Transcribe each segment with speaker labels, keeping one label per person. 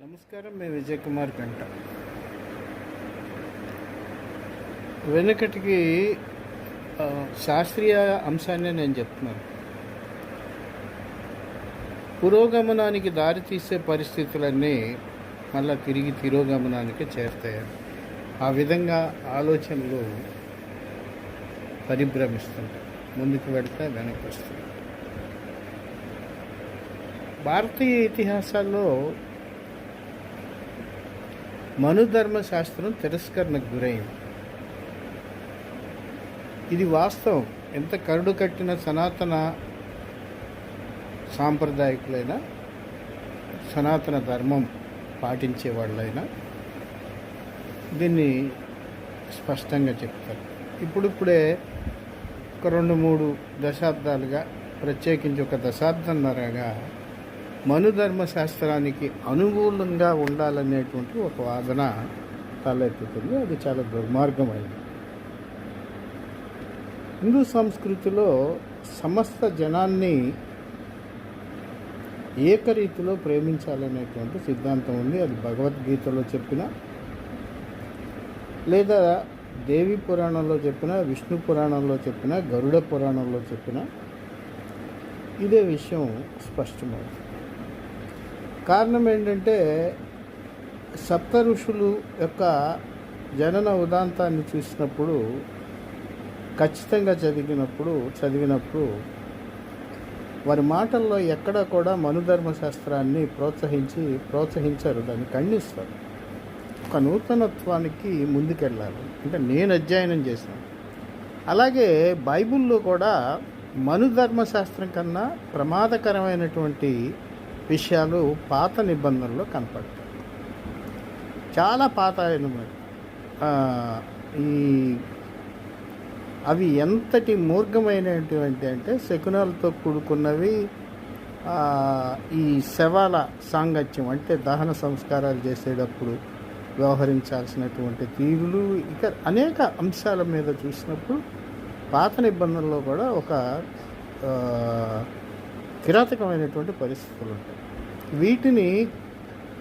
Speaker 1: నమస్కారం మేము విజయ్ కుమార్ పెంట వెనుకటికి శాస్త్రీయ అంశాన్ని నేను చెప్తున్నాను. పురోగమనానికి దారితీసే పరిస్థితులన్నీ మళ్ళా తిరిగి తిరోగమనానికి చేరుతాయి? ఆ విధంగా ఆలోచనలు పరిభ్రమిస్తుంటాయి. ముందుకు వెళితే వెనక్కి వస్తుంది భారతీయ ఇతిహాసాల్లో మనుధర్మ శాస్త్రం తిరస్కరణకు గురైంది. ఇది వాస్తవం. ఎంత కరుడు కట్టిన సనాతన సాంప్రదాయకులైనా సనాతన ధర్మం పాటించే వాళ్ళైనా దీన్ని స్పష్టంగా చెప్తారు. ఇప్పుడిప్పుడే ఒక రెండు మూడు దశాబ్దాలుగా ప్రత్యేకించి ఒక దశాబ్దంన్నరగా మనుధర్మ శాస్త్రానికి అనుకూలంగా ఉండాలనేటువంటి ఒక వాదన తలెత్తుతుంది. అది చాలా దుర్మార్గమైనది. హిందూ సంస్కృతిలో సమస్త జనాన్ని ఏకరీతిలో ప్రేమించాలనేటువంటి సిద్ధాంతం ఉంది. అది భగవద్గీతలో చెప్పిన లేదా దేవి పురాణంలో చెప్పిన విష్ణు పురాణంలో చెప్పిన గరుడ పురాణంలో చెప్పిన ఇదే విషయం స్పష్టమవుతుంది. కారణం ఏంటంటే సప్త ఋషులు యొక్క జనన ఉదాంతాన్ని చూసినప్పుడు ఖచ్చితంగా చదివినప్పుడు చదివినప్పుడు వారి మాటల్లో ఎక్కడ కూడా మనుధర్మ శాస్త్రాన్ని ప్రోత్సహించి ప్రోత్సహించారు. దాన్ని ఖండిస్తారు. ఒక నూతనత్వానికి ముందుకెళ్ళాలి. అంటే నేను అధ్యయనం చేశాను. అలాగే బైబిల్లో కూడా మనుధర్మ శాస్త్రం కన్నా ప్రమాదకరమైనటువంటి విషయాలు పాత నిబంధనలో కనపడతాయి. చాలా పాత ఈ అవి ఎంతటి మూర్ఘమైనటువంటి అంటే శకునాలతో కూడుకున్నవి ఈ శవాల సాంగత్యం అంటే దహన సంస్కారాలు చేసేటప్పుడు వ్యవహరించాల్సినటువంటి తీరులు ఇక అనేక అంశాల మీద చూసినప్పుడు పాత నిబంధనలో కూడా ఒక కిరాతకమైనటువంటి పరిస్థితులు ఉంటాయి. వీటిని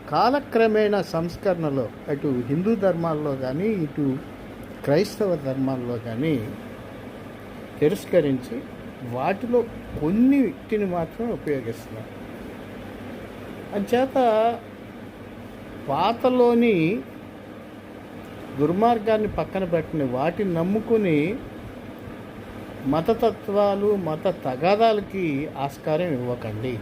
Speaker 1: కాలక్రమేణా సంస్కరణలో అటు హిందూ ధర్మాల్లో కానీ ఇటు క్రైస్తవ ధర్మాల్లో కానీ తిరస్కరించి వాటిలో కొన్నిటిని మాత్రం ఉపయోగిస్తున్నారు. అంచేత పాతలోని దుర్మార్గాన్ని పక్కన పెట్టిన వాటిని నమ్ముకుని మతతత్వాలు మత తగాదాలకి ఆస్కారం ఇవ్వకండి.